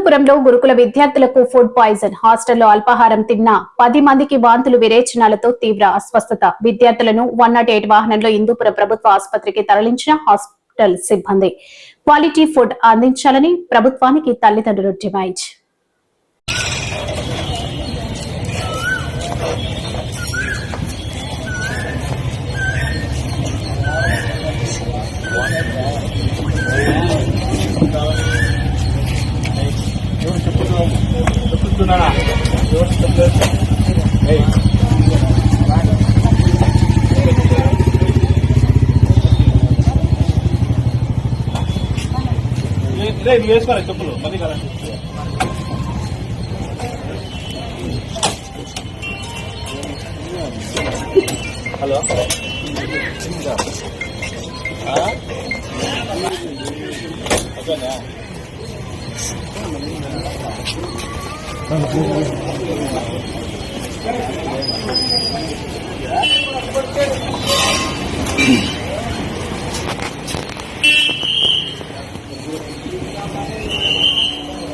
హిందూపురంలో గురుకుల విద్యార్థులకు food poison. హాస్టల్లో అల్పాహారం తిన్న పది మందికి వాంతులు విరేచనాలతో తీవ్ర అస్వస్థత. విద్యార్థులను వన్ నాట్ ఎయిట్ వాహనంలో ఇందూపురం ప్రభుత్వ ఆసుపత్రికి తరలించిన హాస్పిటల్ సిబ్బంది. క్వాలిటీ ఫుడ్ అందించాలని ప్రభుత్వానికి తల్లిదండ్రులు డిమాండ్. లేదు వేసుకోవాలి చెప్పులు. మళ్ళీ కదా హలో?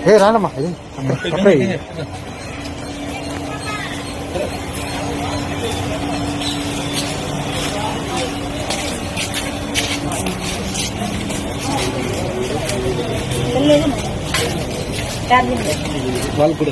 ఏ రానమ్మా ఇది అప్పుడే వాళ్ళు కూడా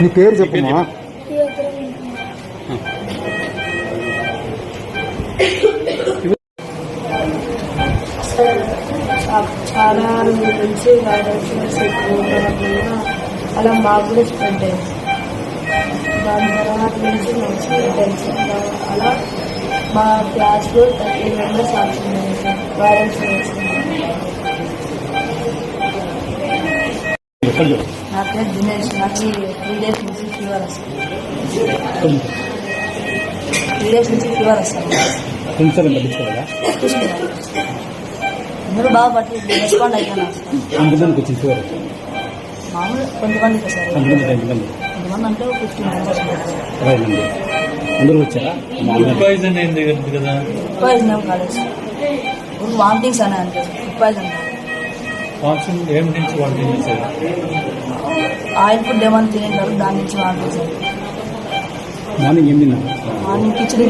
నీ పేరు చెప్పమ్మా చాలా రోజుల నుంచి వైరస్ అలా మాకు కూడా స్ప్రెడ్ అయింది దాని తర్వాత నుంచి మంచి టెన్షన్. అలా మా క్లాస్లో థర్టీ మెంబర్స్ ఆడుతున్నారు వైరస్ నా పేరు దినేష్ నాకు త్రీ డేస్ నుంచి ఫీవర్ వస్తుంది. త్రీ డేస్ నుంచి ఫీవర్ వస్తుంది. అందరూ బాగా పట్టి రెస్పాండ్ అయిపోయినారు అంతమందికి వచ్చింది ఫీవర్ మామూలు కొంతమందికి సార్ అంతమంది ఎంతమంది కొంతమంది అంటే ఫిఫ్టీన్ మెంబర్స్ ఇరవై మంది. అందరూ వచ్చారా? పాయిజన్ అయింది కదా? పాయిజన్ ఏం కాలేదు. వామిటింగ్స్ అని అంటే పాయిజన్ ఫంక్షన్ ఏం నుంచి వంట చేశారు? ఆయిల్ ఫుడ్ ఏమైనా తినేటారు దాని నుంచి వామిటింగ్స్ అయ్యాయి. మార్నింగ్ ఏం తిన్నారు? మార్నింగ్ కిచడీ